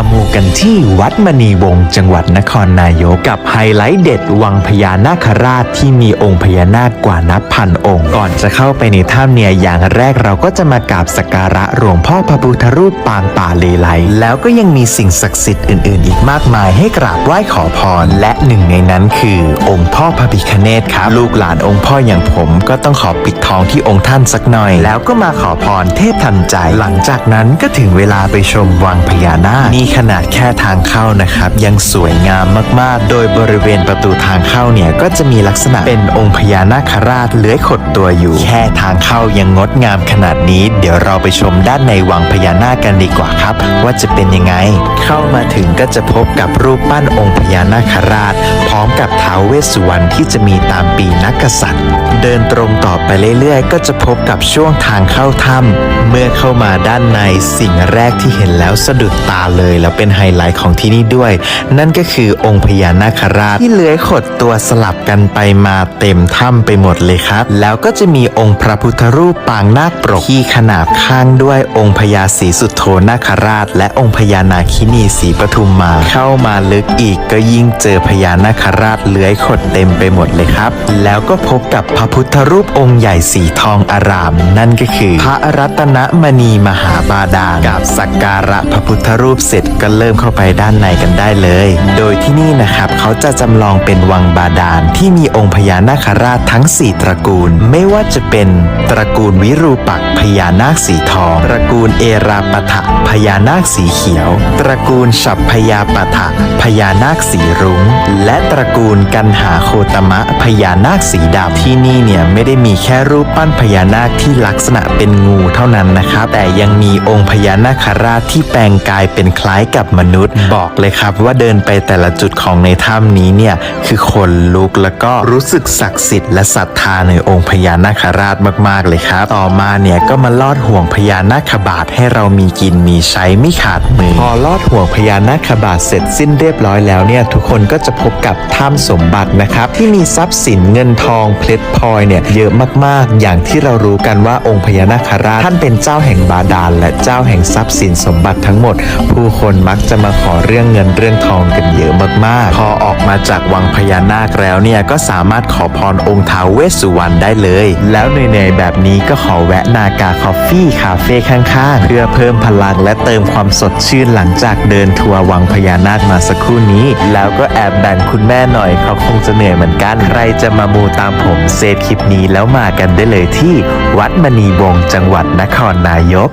มามูกันที่วัดมณีวงศ์จังหวัดนครนายกกับไฮไลท์เด็ดวังพญานาคราชที่มีองค์พญานาคกว่านับพันองค์ ก่อนจะเข้าไปในถ้ำเนี่ยอย่างแรกเราก็จะมากราบสักการะหลวงพ่อพระพุทธรูปปางป่าเลไลแล้วก็ยังมีสิ่งศักดิ์สิทธิ์อื่น ๆ อีกมากมายให้กราบไหว้ขอพร และหนึ่งในนั้นคือ องค์พ่อพระพิคเนตครับลูกหลานองค์พ่ออย่างผมก็ต้องขอปิดทองที่องค์ท่านสักหน่อย แล้วก็มาขอพรเทพทันใจ หลังจากนั้นก็ถึงเวลาไปชมวังพญานาคนี่ขนาดแค่ทางเข้านะครับ ยังสวยงามมากๆ โดยบริเวณประตูทางเข้าเนี่ยก็จะมีลักษณะเป็นองค์พญานาคราชเลื้อยขดตัวอยู่ แค่ทางเข้ายังงดงามขนาดนี้ เดี๋ยวเราไปชมด้านในวังพญานาคกันดีกว่าครับ ว่าจะเป็นยังไง เข้ามาถึงก็จะพบกับรูปปั้นองค์พญานาคราช พร้อมกับท้าวเวสสุวรรณที่จะมีตามปีนักกษัตริย์ เดินตรงต่อไปเรื่อยๆ ก็จะพบกับช่วงทางเข้าถ้ำเมื่อเข้ามาด้านในสิ่งแรกที่เห็นแล้วสะดุดตาเลยแล้วเป็นไฮไลท์ของที่นี่ด้วย นั่นก็คือองค์พญานาคราชที่เลื้อยขดตัวสลับกันไปมาเต็มถ้ำไปหมดเลยครับ แล้วก็จะมีองค์พระพุทธรูปปางนาคปรกที่ขนาบข้างด้วยองค์พญาศรีสุโธนาคราช และองค์พญานาคินีศรีปทุมมา เข้ามาลึกอีกก็ยิ่งเจอพญานาคราชเลื้อยขดเต็มไปหมดเลยครับ แล้วก็พบกับพระพุทธรูปองค์ใหญ่สีทองอาราม นั่นก็คือ พระรัตนมณีมหาบาดาลกับสักการะพระพุทธรูปเสร็จก็เริ่มเข้าไปด้านในกันได้เลย โดยที่นี่นะครับเขาจะจำลองเป็นวังบาดาลที่มีองค์พญานาคราชทั้ง 4 ตระกูล ไม่ว่าจะเป็นตระกูลวิรูปักษ์พญานาคสีทอง ตระกูลเอราปะทะพญานาคสีเขียว ตระกูลฉับพญาปะทะพญานาคสีรุง้ง และตระกูลกันหาโคตมะพญานาคสีดำที่นี่เนี่ยไม่ได้มีแค่รูปปั้นพญานาคที่ลักษณะเป็นงูเท่านั้นนะครับแต่ยังมีองค์พญานาคราชที่แปลงกายเป็นคล้ายกับมนุษย์ บอกเลยครับว่าเดินไปแต่ละจุดของในถ้ำนี้เนี่ยคือคนลุกแล้วก็รู้สึกศักดิ์สิทธิ์และศรัทธาในองค์พญานาคราชมากๆเลยครับ ต่อมาเนี่ยก็มาลอดห่วงพญานาคบาทให้เรามีกินมีใช้ไม่ขาดมือ พอลอดห่วงพญานาคบาทเสร็จสิ้นเรียบร้อยแล้วเนี่ยทุกคนก็จะพบกับถ้ำสมบัตินะครับ ที่มีทรัพย์สินเงินทองเพชรพลอยเนี่ยเยอะมากๆ อย่างที่เรารู้กันว่าองค์พญานาคราชท่านเป็นเจ้าแห่งบาดาลและเจ้าแห่งทรัพย์สินสมบัติทั้งหมด ผู้คนมักจะมาขอเรื่องเงินเรื่องทองกันเยอะมากๆ พอออกมาจากวังพญานาคแล้วเนี่ยก็สามารถขอพรองค์ท้าวเวสสุวรรณได้เลย แล้วเหนื่อยๆแบบนี้ก็ขอแวะนากาคอฟฟี่คาเฟ่ข้างๆ เพื่อเพิ่มพลังและเติมความสดชื่นหลังจากเดินทัวร์วังพญานาคมาสักครู่นี้ แล้วก็แอบแบ่งคุณแม่หน่อยเขาคงจะเหนื่อยเหมือนกัน ใครจะมามูตามผมเซฟคลิปนี้แล้วมากันได้เลยที่ วัดมณีวงจังหวัดนครนายก